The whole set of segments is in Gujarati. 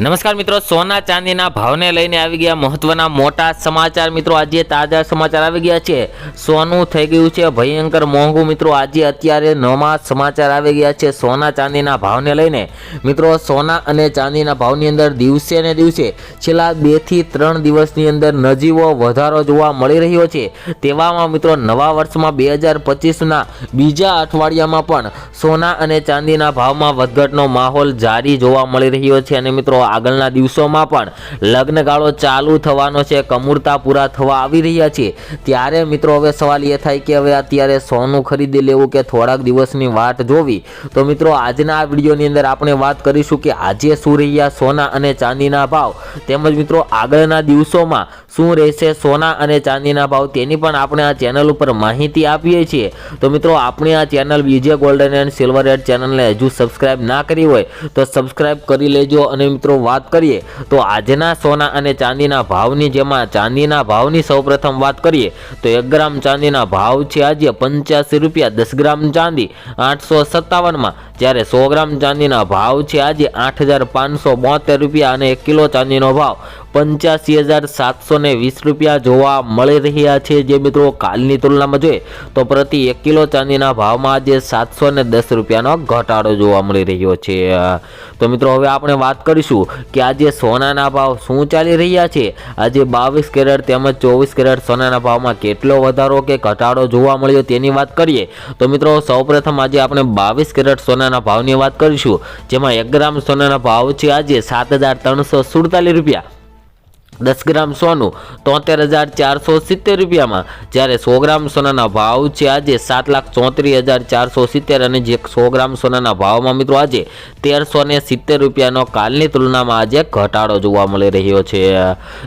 નમસ્કાર મિત્રો, સોના ચાંદીના ભાવને લઈને આવી ગયા મહત્વના મોટા સમાચાર. મિત્રો, આજે તાજા સમાચાર આવી ગયા છે. સોનું થઈ ગયું છે ભયંકર મોંઘું. મિત્રો, આજે અત્યારે નવા સમાચાર આવી ગયા છે સોના ચાંદીના ભાવને લઈને. મિત્રો, સોના અને ચાંદીના ભાવની અંદર દિવસે ને દિવસે છેલ્લા બેથી ત્રણ દિવસની અંદર નજીવો વધારો જોવા મળી રહ્યો છે. તેવામાં મિત્રો, નવા વર્ષમાં બે હજાર પચીસના બીજા અઠવાડિયામાં પણ સોના અને ચાંદીના ભાવમાં વધઘટનો માહોલ જારી જોવા મળી રહ્યો છે. અને મિત્રો આગળના દિવસોમાં પણ લગ્નગાળો ચાલુ થવાનો છે, કમૂરતા પૂરા થવા આવી રહ્યા છે. ત્યારે મિત્રો હવે સવાલ એ થાય કે હવે અત્યારે સોનું ખરીદી લેવું કે થોડાક દિવસની વાટ જોવી? તો મિત્રો આજના આ વિડીયોની અંદર આપણે વાત કરીશું કે આજે શું રહ્યા સોના અને ચાંદીના ભાવ. તેમજ મિત્રો આગળના દિવસોમાં શું રહેશે સોના અને ચાંદીના ભાવ તેની પણ આપણે આ ચેનલ ઉપર માહિતી આપીએ છીએ. તો મિત્રો આપણે આ channel B J golden and silver add ચેનલને હજુ સબસ્ક્રાઇબ ના કરી હોય તો સબસ્ક્રાઇબ કરી લેજો અને મિત્રો વાત કરીએ, તો આજના સોના અને ચાંદીના ભાવની જેમાં ચાંદીના ભાવની સૌપ્રથમ વાત કરીએ, તો એક ગ્રામ ચાંદીના ભાવ છે આજે પંચ્યાસી રૂપિયા, દસ ગ્રામ ચાંદી આઠસો સત્તાવનમાં. જ્યારે સો ગ્રામ ચાંદીના ભાવ છે આજે આઠ હજાર પાંચસો બોતેર રૂપિયા અને એક કિલો ચાંદીનો ભાવ પંચ્યાસી હજાર સાતસો વીસ રૂપિયા જોવા મળી રહ્યા છે. જે મિત્રો કાલની તુલનામાં જોઈએ તો પ્રતિ એક કિલો ચાંદીના ભાવમાં આજે સાતસો દસ રૂપિયાનો ઘટાડો જોવા મળી રહ્યો છે. તો મિત્રો હવે આપણે વાત કરીશું કે આજે સોનાના ભાવ શું ચાલી રહ્યા છે. આજે બાવીસ કેરેટ તેમજ ચોવીસ કેરેટ સોનાના ભાવમાં કેટલો વધારો કે ઘટાડો જોવા મળ્યો તેની વાત કરીએ તો મિત્રો સૌપ્રથમ આજે આપણે બાવીસ કેરેટ સોનાના ભાવની વાત કરીશું. જેમાં એક ગ્રામ સોનાના ભાવ છે આજે સાત હજાર ત્રણસો સુડતાલીસ રૂપિયા. દસ ગ્રામ સોનું તોતેર હજાર ચારસો સિત્તેર રૂપિયામાં. જ્યારે સો ગ્રામ સોનાના ભાવ છે આજે સાત લાખ ચોત્રીસ હજાર ચારસો સિત્તેર અને જે સો ગ્રામ સોનાના ભાવમાં મિત્રો આજે તેરસો ને સિત્તેર રૂપિયાનો કાલની તુલનામાં આજે ઘટાડો જોવા મળી રહ્યો છે.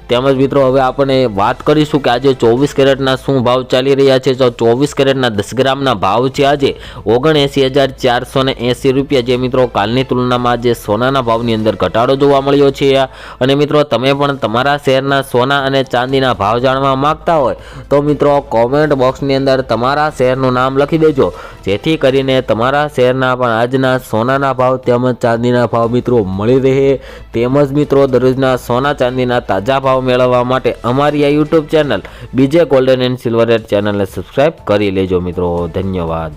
તેમજ મિત્રો હવે આપણે વાત કરીશું કે આજે ચોવીસ કેરેટના શું ભાવ ચાલી રહ્યા છે. તો ચોવીસ કેરેટના દસ ગ્રામના ભાવ છે આજે ઓગણએંસી હજાર ચારસો ને એંસી રૂપિયા, જે મિત્રો કાલની તુલનામાં આજે સોનાના ભાવની અંદર ઘટાડો જોવા મળ્યો છે. અને મિત્રો તમે પણ તમારા શહેરના સોના અને ચાંદીના ભાવ જાણવા માંગતા હોય તો મિત્રો કોમેન્ટ બોક્સની અંદર તમારા શહેરનું નામ લખી દેજો. જેથી કરીને તમારા શહેરના પણ આજના સોનાના ભાવ તેમજ ચાંદીના ભાવ મિત્રો મળી રહે. તેમજ મિત્રો દરરોજના સોના ચાંદીના તાજા ભાવ મેળવવા માટે અમારી આ YouTube channel B J golden and silver ચેનલને સબસ્ક્રાઈબ કરી લેજો મિત્રો. ધન્યવાદ.